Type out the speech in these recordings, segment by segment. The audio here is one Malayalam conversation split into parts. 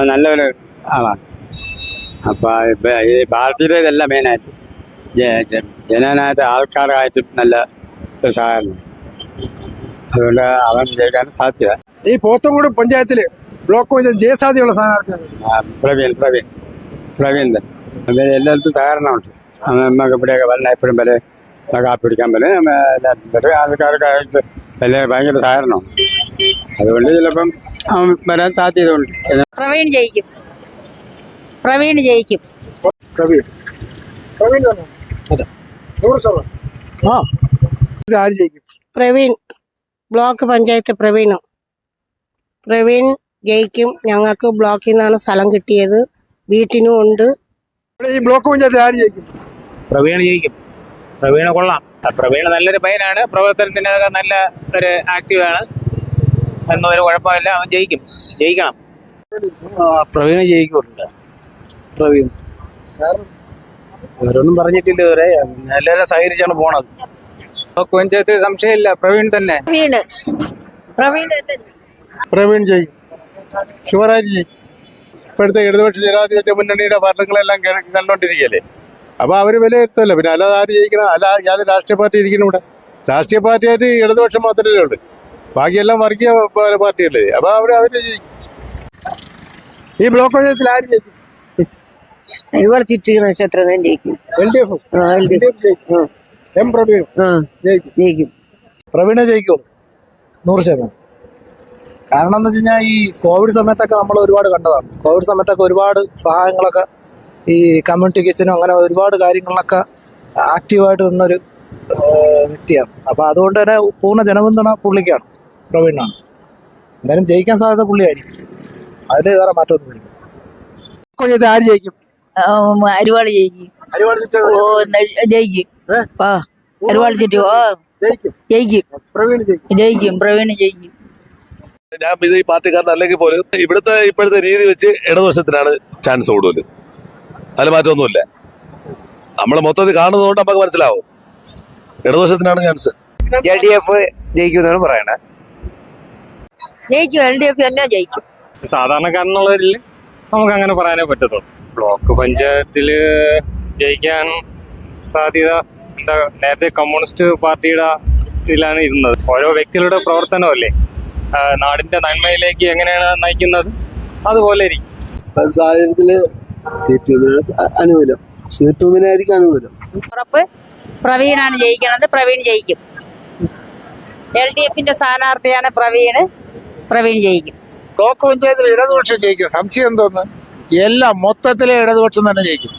അവൻ നല്ലൊരു ആളാണ് അപ്പോൾ ഇപ്പം ഈ പാർട്ടിയുടെ ഇതല്ല മെയിനായിട്ട് ജ- ജ- ജനനായിട്ട് ആൾക്കാരായിട്ടും നല്ല ഒരു സഹകരണം അതുകൊണ്ട് അവൻ ജയിക്കാൻ സാധ്യത. ഈ പോത്തങ്കോട് പഞ്ചായത്തിൽ ബ്ലോക്ക് പഞ്ചായത്ത് ജയസാധ്യതയുള്ള സ്ഥാനാർത്ഥിയാണ് ആ, പ്രവീൺ പ്രവീൺ. പ്രവീൺ തന്നെ അവർ എല്ലായിടത്തും സഹകരണമുണ്ട്. അവൻ നമുക്ക് ഇവിടെയൊക്കെ വല്ല എപ്പോഴും വരെ കാപ്പി പിടിക്കാൻ വരെ. എല്ലാവരും ആൾക്കാർക്കായിട്ട് വലിയ ഭയങ്കര സഹകരണമാണ് അതുകൊണ്ട് ചിലപ്പം അവൻ വരാൻ സാധ്യതയുണ്ട്. പ്രവീൺ ജയിക്കും. പ്രവീൺ ജയിക്കും. പ്രവീൺ. പ്രവീൺ പ്രവീൺ. ബ്ലോക്ക് പഞ്ചായത്ത് പ്രവീണ്. പ്രവീൺ ജയിക്കും. ഞങ്ങൾക്ക് ബ്ലോക്കിൽ നിന്നാണ് സ്ഥലം കിട്ടിയത്. വീട്ടിനും ഉണ്ട്. ഈ ബ്ലോക്ക് പഞ്ചായത്തിൽ ആര് ജയിക്കും? പ്രവീൺ ജയിക്കും. പ്രവീണ കൊള്ളാം. പ്രവീണ നല്ലൊരു പയ്യനാണ്. പ്രവർത്തനത്തിനൊക്കെ നല്ല ഒരു ആക്റ്റീവാണ് ഒന്നും ഒരു കുഴപ്പമില്ല അവൻ ജയിക്കും. ജയിക്കണം. പ്രവീണ് ജയിക്കുന്നുണ്ട്. പ്രവീൺ. അവരൊന്നും പറഞ്ഞിട്ടില്ല ഇതുവരെ. എല്ലാവരും സഹകരിച്ചാണ് പോണത്. പഞ്ചായത്ത് സംശയമില്ല. പ്രവീൺ തന്നെ. പ്രവീണ്. പ്രവീൺ പ്രവീൺ ജയിക്കും. ജയിക്കും. ഇപ്പോഴത്തെ ഇടതുപക്ഷ ജനാധിപത്യ മുന്നണിയുടെ ഭരണങ്ങളെല്ലാം കണ്ടോണ്ടിരിക്കല്ലേ അപ്പൊ അവർ വിലയിരുത്തല്ലോ പിന്നെ അല്ലാതെ ആര് ജയിക്കണം? അല്ല യാതൊരു രാഷ്ട്രീയ പാർട്ടി ഇരിക്കണം ഇവിടെ രാഷ്ട്രീയ പാർട്ടിയായിട്ട് ഇടതുപക്ഷം മാത്രമേ ഉള്ളൂ. ബാക്കിയെല്ലാം വർഗീയ പാർട്ടിയല്ലേ അപ്പൊ അവർ അവർ ജയിക്കും ഈ ബ്ലോക്ക് പഞ്ചായത്തിൽ ആര് ജയിക്കും? ഇവിടെ ചുറ്റി നക്ഷത്രം ജയിക്കും. L D F. ജയിക്കും. എം പ്രവീൺ ജയിക്കും. ജയിക്കും. പ്രവീണ ജയിക്കുള്ളൂ നൂറ് ശതമാനം. കാരണം എന്താ വെച്ച് കഴിഞ്ഞാൽ ഈ കോവിഡ് സമയത്തൊക്കെ നമ്മൾ ഒരുപാട് കണ്ടതാണ്. കോവിഡ് സമയത്തൊക്കെ ഒരുപാട് സഹായങ്ങളൊക്കെ ഈ കമ്മ്യൂണിറ്റി കിച്ചനും അങ്ങനെ ഒരുപാട് കാര്യങ്ങളിലൊക്കെ ആക്റ്റീവായിട്ട് നിന്നൊരു വ്യക്തിയാണ്. അപ്പോൾ അതുകൊണ്ട് തന്നെ പൂർണ ജനപിന്തുണ പുള്ളിക്കാണ്. പ്രവീണാണ്. എന്തായാലും ജയിക്കാൻ സാധ്യത പുള്ളിയായിരിക്കും. അതിൽ വേറെ മാറ്റമൊന്നും വരില്ല. പഞ്ചായത്തിൽ ആര് ജയിക്കും? അരുവാൾ ജയിക്കും. ഓ ന- ജയിക്കും. ആ അരുവാൾ ചുറ്റി. ഓ ജയിക്കും. ജയിക്കും. പ്രവീൺ ജയിക്കും. ജയിക്കും പ്രവീൺ ജയിക്കും. ഞാൻ ഇത് ഈ പാർട്ടിക്കാരൻ അല്ലെങ്കിൽ പോലും ഇവിടുത്തെ ഇപ്പോഴത്തെ രീതി വെച്ച് ഇടതുപക്ഷത്തിനാണ് ചാൻസ് കൂടുതൽ. അതിൽ മാറ്റമൊന്നുമില്ല. നമ്മൾ മൊത്തത്തിൽ കാണുന്നതുകൊണ്ട് നമുക്ക് മനസ്സിലാവും. ഇടതുപക്ഷത്തിനാണ് ചാൻസ് എൽ ഡി എഫ് ജയിക്കുമെന്നാണ് പറയണത് ജയിക്കും എൽ ഡി എഫ് തന്നെ ജയിക്കും. സാധാരണക്കാരനുള്ളവരിൽ നമുക്ക് അങ്ങനെ പറയാനേ പറ്റത്തുള്ളൂ. ബ്ലോക്ക് പഞ്ചായത്തിൽ ജയിക്കാൻ സാധ്യത എന്താ? നേരത്തെ കമ്മ്യൂണിസ്റ്റ് പാർട്ടിയുടെ ഇതിലാണ് ഇരുന്നത്. ഓരോ വ്യക്തികളുടെ പ്രവർത്തനമല്ലേ? നാടിന്റെ നന്മയിലേക്ക് എങ്ങനെയാണ് നയിക്കുന്നത്? അതുപോലെ ഇരിക്കും. സാഹചര്യത്തിൽ സി പി എമ്മിന് അനുകൂലം. C P എമ്മിനായിരിക്കും അനുകൂലം. ഉറപ്പ്. പ്രവീണാണ് ജയിക്കണത്. പ്രവീൺ ജയിക്കും. എൽ ഡി എഫിന്റെ സ്ഥാനാർത്ഥിയാണ് പ്രവീണ്. പ്രവീൺ ജയിക്കും. ബ്ലോക്ക് പഞ്ചായത്തിൽ ഇടതുപക്ഷം ജയിക്കും. സംശയം എന്തോന്ന്? എല്ലാം മൊത്തത്തിലെ ഇടതുപക്ഷം തന്നെ ജയിക്കും.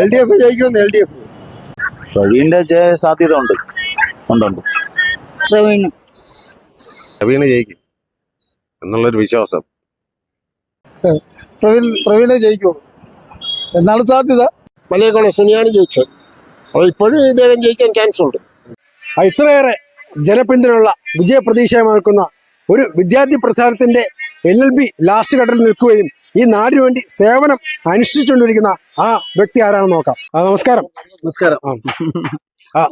എൽ ഡി എഫ് ജയിക്കും എൽ ഡി എഫ് പ്രവീണിന്റെ സാധ്യത ഉണ്ട്. ഉണ്ടുണ്ട് പ്രവീണ്. പ്രവീണ് ജയിക്കും. എന്നുള്ളൊരു വിശ്വാസം. പ്രവീൺ പ്രവീണെ ജയിക്കുള്ളൂ. എന്നാണ് സാധ്യത? മലയക്കോളം സുനിയാണ് ജയിച്ചത് അപ്പോൾ ഇപ്പോഴും ഇദ്ദേഹം ജയിക്കാൻ ചാൻസ് ഉണ്ട്. ആ ഇത്രയേറെ ജനപിന്തുണയുള്ള വിജയപ്രതീക്ഷയായി നിൽക്കുന്ന ഒരു വിദ്യാർത്ഥി പ്രസ്ഥാനത്തിന്റെ എൽ എൽ ബി ലാസ്റ്റ് ഘട്ടത്തിൽ നിൽക്കുകയും ഈ നാടിനു വേണ്ടി സേവനം അനുഷ്ഠിച്ചുകൊണ്ടിരിക്കുന്ന ആ വ്യക്തി ആരാണെന്ന് നോക്കാം. ആ നമസ്കാരം. നമസ്കാരം. ആ.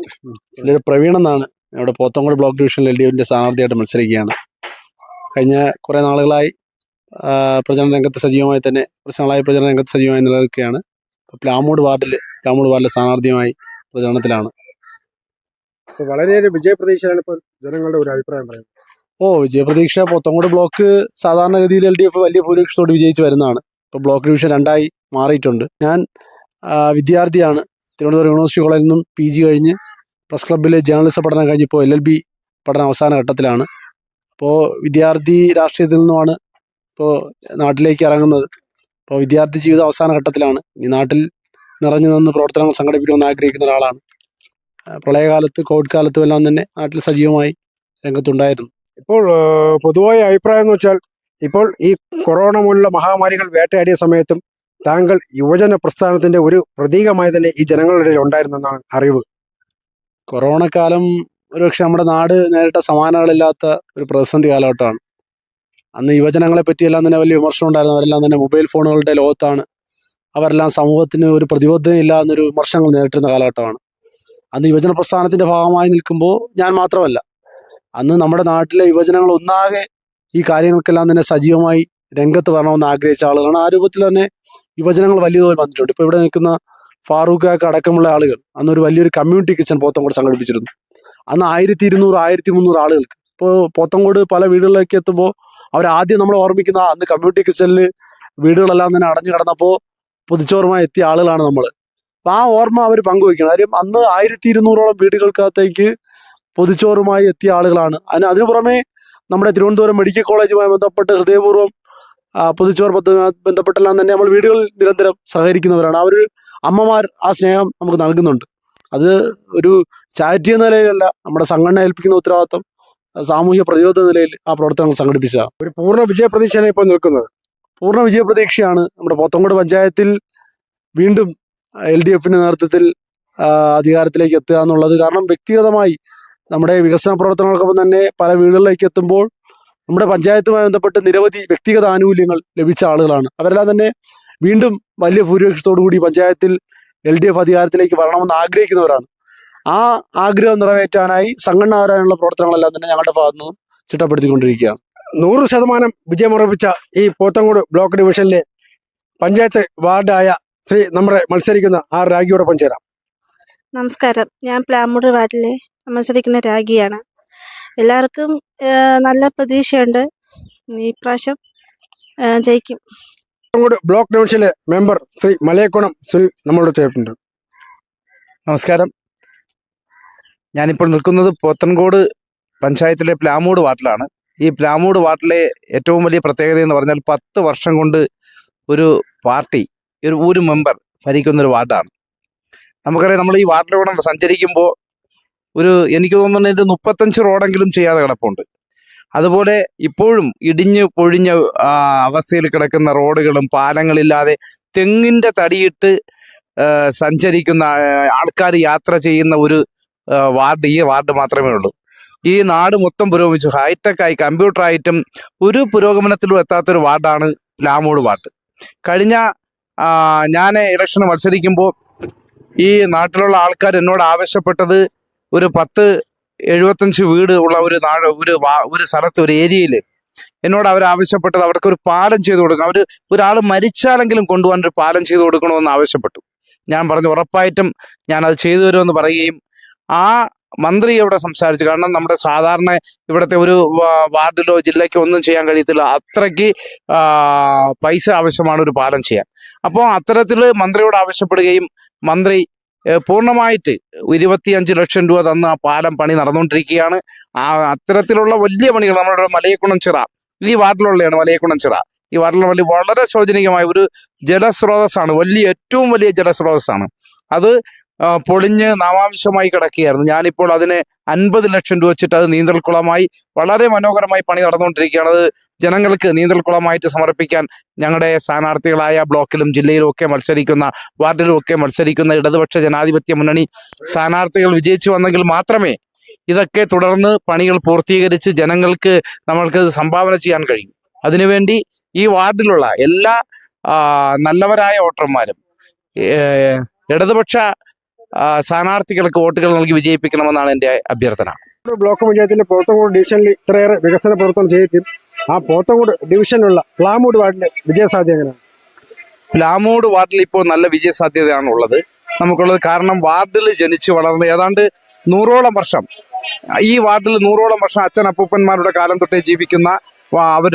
എന്റെ പ്രവീൺ എന്നാണ്. ഇവിടെ പോത്തങ്കോട് ബ്ലോക്ക് ഡിവിഷനിൽ എൽ ഡി എഫിന്റെ സ്ഥാനാർത്ഥിയായിട്ട് മത്സരിക്കുകയാണ്. കഴിഞ്ഞ കുറേ നാളുകളായി പ്രചരണ രംഗത്ത് സജീവമായി തന്നെ കുറച്ച് നാളായി പ്രചരണ രംഗത്ത് സജീവമായി നിലനിൽക്കുകയാണ്. ഇപ്പോൾ പ്ലാമൂട് വാർഡിൽ പ്ലാമൂട് വാർഡിലെ സ്ഥാനാർത്ഥിയുമായി പ്രചരണത്തിലാണ്. വളരെ വളരെയേറെ വിജയപ്രതീക്ഷയാണ് ഇപ്പോൾ ജനങ്ങളുടെ ഒരു അഭിപ്രായം പറയുന്നത്. ഓ വിജയപ്രതീക്ഷ പോത്തങ്കോട് ബ്ലോക്ക് സാധാരണഗതിയിൽ എൽ ഡി എഫ് വലിയ ഭൂരിപക്ഷത്തോട് വിജയിച്ച് വരുന്നതാണ്. ഇപ്പോൾ ബ്ലോക്ക് ഡിവിഷൻ രണ്ടായി മാറിയിട്ടുണ്ട്. ഞാൻ വിദ്യാർത്ഥിയാണ്. തിരുവനന്തപുരം യൂണിവേഴ്സിറ്റി കോളേജിൽ നിന്നും പി ജി കഴിഞ്ഞ് പ്രസ് ക്ലബ്ബിൽ ജേർണലിസം പഠനം കഴിഞ്ഞ് ഇപ്പോൾ എൽ എൽ ബി പഠനം അവസാന ഘട്ടത്തിലാണ്. അപ്പോൾ വിദ്യാർത്ഥി രാഷ്ട്രീയത്തിൽ നിന്നുമാണ് ഇപ്പോൾ നാട്ടിലേക്ക് ഇറങ്ങുന്നത്. അപ്പോൾ വിദ്യാർത്ഥി ജീവിതം അവസാന ഘട്ടത്തിലാണ്. ഈ നാട്ടിൽ നിറഞ്ഞു നിന്ന് പ്രവർത്തനങ്ങൾ സംഘടിപ്പിക്കണമെന്ന് ആഗ്രഹിക്കുന്ന ഒരാളാണ്. പ്രളയകാലത്ത് കോവിഡ് കാലത്തും എല്ലാം തന്നെ നാട്ടിൽ സജീവമായി രംഗത്തുണ്ടായിരുന്നു. ഇപ്പോൾ പൊതുവായ അഭിപ്രായം എന്ന് വെച്ചാൽ ഇപ്പോൾ ഈ കൊറോണ മൂലമുള്ള മഹാമാരികൾ വേട്ടയാടിയ സമയത്തും താങ്കൾ യുവജന പ്രസ്ഥാനത്തിന്റെ ഒരു പ്രതീകമായി തന്നെ ഈ ജനങ്ങളുടെ ഇടയിൽ ഉണ്ടായിരുന്നെന്നാണ് അറിവ്. കൊറോണ കാലം ഒരുപക്ഷെ നമ്മുടെ നാട് നേരിട്ട സമാനങ്ങളില്ലാത്ത ഒരു പ്രതിസന്ധി കാലഘട്ടമാണ്. അന്ന് യുവജനങ്ങളെ പറ്റിയെല്ലാം തന്നെ വലിയ വിമർശനം ഉണ്ടായിരുന്നു. അവരെല്ലാം തന്നെ മൊബൈൽ ഫോണുകളുടെ ലോകത്താണ്. അവരെല്ലാം സമൂഹത്തിന് ഒരു പ്രതിബദ്ധതയില്ല എന്നൊരു വിമർശനങ്ങൾ നേരിട്ടിരുന്ന കാലഘട്ടമാണ്. അന്ന് യുവജന പ്രസ്ഥാനത്തിന്റെ ഭാഗമായി നിൽക്കുമ്പോൾ ഞാൻ മാത്രമല്ല അന്ന് നമ്മുടെ നാട്ടിലെ യുവജനങ്ങൾ ഒന്നാകെ ഈ കാര്യങ്ങൾക്കെല്ലാം തന്നെ സജീവമായി രംഗത്ത് വരണമെന്ന് ആഗ്രഹിച്ച ആളുകളാണ്. ആ രൂപത്തിൽ തന്നെ യുവജനങ്ങൾ വലിയ തോതിൽ വന്നിട്ടുണ്ട്. ഇപ്പോൾ ഇവിടെ നിൽക്കുന്ന ഫാറൂഖ് അടക്കമുള്ള ആളുകൾ അന്ന് ഒരു വലിയൊരു കമ്മ്യൂണിറ്റി കിച്ചൺ പോത്തങ്കോട് സംഘടിപ്പിച്ചിരുന്നു. അന്ന് ആയിരത്തി ഇരുന്നൂറ് ആയിരത്തി മുന്നൂറ് ആളുകൾക്ക്. ഇപ്പോൾ പോത്തങ്കോട് പല വീടുകളിലേക്ക് എത്തുമ്പോൾ അവർ ആദ്യം നമ്മൾ ഓർമ്മിക്കുന്ന അന്ന് കമ്മ്യൂണിറ്റി കിച്ചണിൽ വീടുകളെല്ലാം തന്നെ അടഞ്ഞു കിടന്നപ്പോൾ പൊതിച്ചോറുമായി എത്തിയ ആളുകളാണ് നമ്മൾ അപ്പം ആ ഓർമ്മ അവർ പങ്കുവയ്ക്കണം. കാര്യം അന്ന് ആയിരത്തി ഇരുന്നൂറോളം വീടുകൾക്കകത്തേക്ക് പൊതിച്ചോറുമായി എത്തിയ ആളുകളാണ്. അതിന് അതിനു പുറമെ നമ്മുടെ തിരുവനന്തപുരം മെഡിക്കൽ കോളേജുമായി ബന്ധപ്പെട്ട് ഹൃദയപൂർവം പൊതിച്ചോർ പദ്ധതി ബന്ധപ്പെട്ടെല്ലാം തന്നെ നമ്മൾ വീടുകളിൽ നിരന്തരം സഹകരിക്കുന്നവരാണ്. അവർ അമ്മമാർ ആ സ്നേഹം നമുക്ക് നൽകുന്നുണ്ട്. അത് ഒരു ചാരിറ്റി എന്ന നിലയിലല്ല നമ്മുടെ സംഘടന ഏൽപ്പിക്കുന്ന ഉത്തരവാദിത്വം സാമൂഹ്യ പ്രതിരോധ നിലയിൽ ആ പ്രവർത്തനങ്ങൾ സംഘടിപ്പിച്ച ഒരു പൂർണ വിജയപ്രതീക്ഷയാണ് ഇപ്പോൾ നിൽക്കുന്നത്. പൂർണ വിജയപ്രതീക്ഷയാണ് നമ്മുടെ പോത്തങ്കോട് പഞ്ചായത്തിൽ വീണ്ടും എൽ ഡി എഫിന്റെ നേതൃത്വത്തിൽ അധികാരത്തിലേക്ക് എത്തുക എന്നുള്ളത്. കാരണം വ്യക്തിഗതമായി നമ്മുടെ വികസന പ്രവർത്തനങ്ങൾക്കൊപ്പം തന്നെ പല വീടുകളിലേക്ക് എത്തുമ്പോൾ നമ്മുടെ പഞ്ചായത്തുമായി ബന്ധപ്പെട്ട് നിരവധി വ്യക്തിഗത ആനുകൂല്യങ്ങൾ ലഭിച്ച ആളുകളാണ്. അവരെല്ലാം തന്നെ വീണ്ടും വലിയ ഭൂരിപക്ഷത്തോടു കൂടി പഞ്ചായത്തിൽ എൽ ഡി എഫ് അധികാരത്തിലേക്ക് വരണമെന്ന് ആഗ്രഹിക്കുന്നവരാണ്. ആ ആഗ്രഹം നിറവേറ്റാനായി സംഘടനാപരമായുള്ള പ്രവർത്തനങ്ങളെല്ലാം തന്നെ ഞങ്ങളുടെ ഭാഗത്തു നിന്നും ചിട്ടപ്പെടുത്തിക്കൊണ്ടിരിക്കുകയാണ്. നൂറ് ശതമാനം വിജയമുറപ്പിച്ച ഈ പോത്തങ്കോട് ബ്ലോക്ക് ഡിവിഷനിലെ പഞ്ചായത്ത് വാർഡായ ശ്രീ നമ്മുടെ മത്സരിക്കുന്ന ആ രാഗിയോടൊപ്പം ചേരാം. നമസ്കാരം. ഞാൻ പ്ലാമൂട് വാർഡിലെ മത്സരിക്കുന്ന രാഗിയാണ്. എല്ലാവർക്കും നല്ല പ്രതീക്ഷയുണ്ട്. ഈ പ്രാവശ്യം ജയിക്കും. ബ്ലോക്ക് ഡിവിഷനിലെ മെമ്പർ ശ്രീ മലയക്കുണം സുനിൽ നമ്മളോട് ചേർട്ടുണ്ട് നമസ്കാരം. ഞാനിപ്പോൾ നിൽക്കുന്നത് പോത്തൻകോട് പഞ്ചായത്തിലെ പ്ലാമൂട് വാർഡിലാണ്. ഈ പ്ലാമൂട് വാർഡിലെ ഏറ്റവും വലിയ പ്രത്യേകത എന്ന് പറഞ്ഞാൽ പത്ത് വർഷം കൊണ്ട് ഒരു പാർട്ടി ഒരു ഒരു മെമ്പർ ഭരിക്കുന്നൊരു വാർഡാണ്. നമുക്കറിയാം നമ്മൾ ഈ വാർഡിലൂടെ സഞ്ചരിക്കുമ്പോൾ ഒരു എനിക്ക് തോന്നുന്നു ഒരു മുപ്പത്തഞ്ച് റോഡെങ്കിലും ചെയ്യാതെ കിടപ്പുണ്ട്. അതുപോലെ ഇപ്പോഴും ഇടിഞ്ഞു പൊഴിഞ്ഞ അവസ്ഥയിൽ കിടക്കുന്ന റോഡുകളും പാലങ്ങളില്ലാതെ തെങ്ങിന്റെ തടിയിട്ട് സഞ്ചരിക്കുന്ന ആൾക്കാർ യാത്ര ചെയ്യുന്ന ഒരു വാർഡ് ഈ വാർഡ് മാത്രമേ ഉള്ളൂ. ഈ നാട് മൊത്തം പുരോഗമിച്ചു. ഹൈടെക് ആയി കമ്പ്യൂട്ടർ ആയിട്ടും ഒരു പുരോഗമനത്തിലും എത്താത്തൊരു വാർഡാണ് ലാമോട് വാർഡ്. കഴിഞ്ഞ ഞാൻ ഇലക്ഷന് മത്സരിക്കുമ്പോൾ ഈ നാട്ടിലുള്ള ആൾക്കാർ എന്നോട് ആവശ്യപ്പെട്ടത് ഒരു പത്ത് എഴുപത്തഞ്ച് വീട് ഉള്ള ഒരു നാട് ഒരു ഒരു സ്ഥലത്ത് ഒരു ഏരിയയിൽ എന്നോട് അവർ ആവശ്യപ്പെട്ടത് അവർക്ക് ഒരു പാലം ചെയ്തു കൊടുക്കണം. അവർ ഒരാൾ മരിച്ചാലെങ്കിലും കൊണ്ടുപോകാൻ ഒരു പാലം ചെയ്തു കൊടുക്കണമെന്ന് ആവശ്യപ്പെട്ടു. ഞാൻ പറഞ്ഞു ഉറപ്പായിട്ടും ഞാൻ അത് ചെയ്തു തരുമെന്ന് പറയുകയും ആ മന്ത്രി ഇവിടെ സംസാരിച്ചു. കാരണം നമ്മുടെ സാധാരണ ഇവിടുത്തെ ഒരു വാർഡിലോ ജില്ലയ്ക്കോ ഒന്നും ചെയ്യാൻ കഴിയത്തില്ല. അത്രയ്ക്ക് പൈസ ആവശ്യമാണ് ഒരു പാലം ചെയ്യാൻ. അപ്പോൾ അത്തരത്തിൽ മന്ത്രിയോട് ആവശ്യപ്പെടുകയും മന്ത്രി പൂർണമായിട്ട് ഇരുപത്തിയഞ്ച് ലക്ഷം രൂപ തന്ന ആ പാലം പണി നടന്നുകൊണ്ടിരിക്കുകയാണ്. ആ അത്തരത്തിലുള്ള വലിയ പണികൾ നമ്മുടെ മലയക്കുണം ചിറ ഈ വാർഡിലുള്ളതാണ് മലയക്കുണം ചിറ. ഈ വാർഡിലുള്ള വലിയ വളരെ ശോചനീയമായ ഒരു ജലസ്രോതസ്സാണ് വലിയ ഏറ്റവും വലിയ ജലസ്രോതസ്സാണ്. അത് പൊളിഞ്ഞ് നാമാംശമായി കിടക്കുകയായിരുന്നു. ഞാനിപ്പോൾ അതിന് അൻപത് ലക്ഷം രൂപ വെച്ചിട്ട് അത് നീന്തൽക്കുളമായി വളരെ മനോഹരമായി പണി നടന്നുകൊണ്ടിരിക്കുകയാണ്. അത് ജനങ്ങൾക്ക് നീന്തൽക്കുളമായിട്ട് സമർപ്പിക്കാൻ ഞങ്ങളുടെ സ്ഥാനാർത്ഥികളായ ബ്ലോക്കിലും ജില്ലയിലും ഒക്കെ മത്സരിക്കുന്ന വാർഡിലും ഒക്കെ മത്സരിക്കുന്ന ഇടതുപക്ഷ ജനാധിപത്യ മുന്നണി സ്ഥാനാർത്ഥികൾ വിജയിച്ചു വന്നെങ്കിൽ മാത്രമേ ഇതൊക്കെ തുടർന്ന് പണികൾ പൂർത്തീകരിച്ച് ജനങ്ങൾക്ക് നമ്മൾക്ക് സംഭാവന ചെയ്യാൻ കഴിയും. അതിനുവേണ്ടി ഈ വാർഡിലുള്ള എല്ലാ നല്ലവരായ വോട്ടർമാരും ഇടതുപക്ഷ സ്ഥാനാർത്ഥികൾക്ക് വോട്ടുകൾ നൽകി വിജയിപ്പിക്കണമെന്നാണ് എന്റെ അഭ്യർത്ഥന. ബ്ലോക്ക് പഞ്ചായത്തിലെ പോത്തങ്കോട് ഡിവിഷനിൽ ഇത്രയേറെ വികസന പ്രവർത്തനം ചെയ്തിട്ടും ആ പോത്തങ്കോട് ഡിവിഷനിലുള്ള പ്ലാമൂട് വാർഡിന്റെ വിജയസാധ്യത എങ്ങനെയാണ് പ്ലാമൂട് വാർഡിൽ ഇപ്പോൾ നല്ല വിജയ സാധ്യതയാണ് ഉള്ളത് നമുക്കുള്ളത് കാരണം വാർഡിൽ ജനിച്ചു വളർന്ന് ഏതാണ്ട് നൂറോളം വർഷം ഈ വാർഡിൽ നൂറോളം വർഷം അച്ഛൻ അപ്പൂപ്പന്മാരുടെ കാലം തൊട്ടേ ജീവിക്കുന്ന അവർ അവർ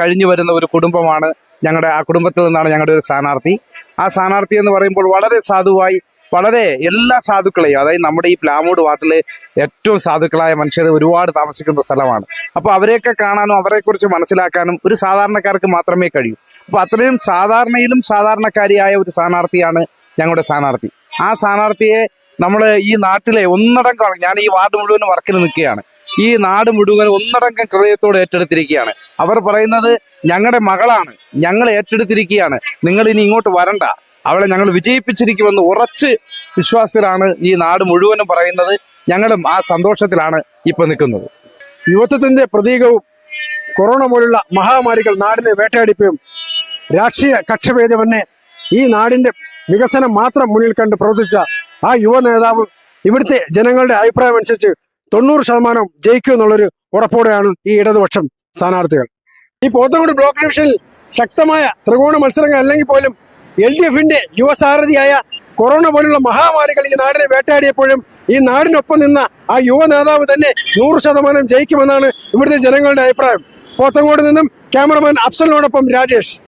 കഴിഞ്ഞു വരുന്ന ഒരു കുടുംബമാണ് ഞങ്ങളുടെ ആ കുടുംബത്തിൽ നിന്നാണ് ഞങ്ങളുടെ ഒരു സ്ഥാനാർത്ഥി. ആ സ്ഥാനാർത്ഥി എന്ന് പറയുമ്പോൾ വളരെ സാധുവായി വളരെ എല്ലാ സാധുക്കളെയും അതായത് നമ്മുടെ ഈ പ്ലാമൂട് വാട്ടിലെ ഏറ്റവും സാധുക്കളായ മനുഷ്യർ ഒരുപാട് താമസിക്കുന്ന സ്ഥലമാണ്. അപ്പോൾ അവരെയൊക്കെ കാണാനും അവരെക്കുറിച്ച് മനസ്സിലാക്കാനും ഒരു സാധാരണക്കാർക്ക് മാത്രമേ കഴിയൂ. അപ്പോൾ അത്രയും സാധാരണയിലും സാധാരണക്കാരിയായ ഒരു സ്ഥാനാർത്ഥിയാണ് ഞങ്ങളുടെ സ്ഥാനാർത്ഥി. ആ സ്ഥാനാർത്ഥിയെ നമ്മൾ ഈ നാട്ടിലെ ഒന്നടങ്കം ഞാൻ ഈ വാർഡ് മുഴുവൻ വർക്കിൽ നിൽക്കുകയാണ്. ഈ നാട് മുഴുവൻ ഒന്നടങ്കം ഹൃദയത്തോട് ഏറ്റെടുത്തിരിക്കുകയാണ്. അവർ പറയുന്നത് ഞങ്ങളുടെ മകളാണ്. ഞങ്ങൾ ഏറ്റെടുത്തിരിക്കുകയാണ്. നിങ്ങൾ ഇനി ഇങ്ങോട്ട് വരണ്ട. അവളെ ഞങ്ങൾ വിജയിപ്പിച്ചിരിക്കുമെന്ന് ഉറച്ച് വിശ്വാസത്തിലാണ് ഈ നാട് മുഴുവനും പറയുന്നത്. ഞങ്ങളും ആ സന്തോഷത്തിലാണ് ഇപ്പൊ നിൽക്കുന്നത്. യുവത്വത്തിന്റെ പ്രതീകവും കൊറോണ പോലുള്ള മഹാമാരികൾ നാടിനെ വേട്ടയാടിപ്പും രാഷ്ട്രീയ കക്ഷഭേദമെന്നെ ഈ നാടിന്റെ വികസനം മാത്രം മുന്നിൽ കണ്ട് പ്രവർത്തിച്ച ആ യുവ നേതാവ് ഇവിടുത്തെ ജനങ്ങളുടെ അഭിപ്രായം അനുസരിച്ച് തൊണ്ണൂറ് ശതമാനം ജയിക്കും എന്നുള്ളൊരു ഉറപ്പോടെയാണ് ഈ ഇടതുപക്ഷം സ്ഥാനാർത്ഥികൾ. ഈ പോത്തങ്കോട് ബ്ലോക്ക് ഡിവിഷനിൽ ശക്തമായ ത്രികോണ മത്സരങ്ങൾ അല്ലെങ്കിൽ പോലും എൽ ഡി എഫിന്റെ യുവസാരഥിയായ കൊറോണ പോലുള്ള മഹാമാരികൾ ഈ നാടിനെ വേട്ടയാടിയപ്പോഴും ഈ നാടിനൊപ്പം നിന്ന ആ യുവ നേതാവ് തന്നെ നൂറ് ശതമാനം ജയിക്കുമെന്നാണ് ഇവിടുത്തെ ജനങ്ങളുടെ അഭിപ്രായം. പോത്തങ്കോട് നിന്നും ക്യാമറമാൻ അഫ്സലിനോടൊപ്പം രാജേഷ്.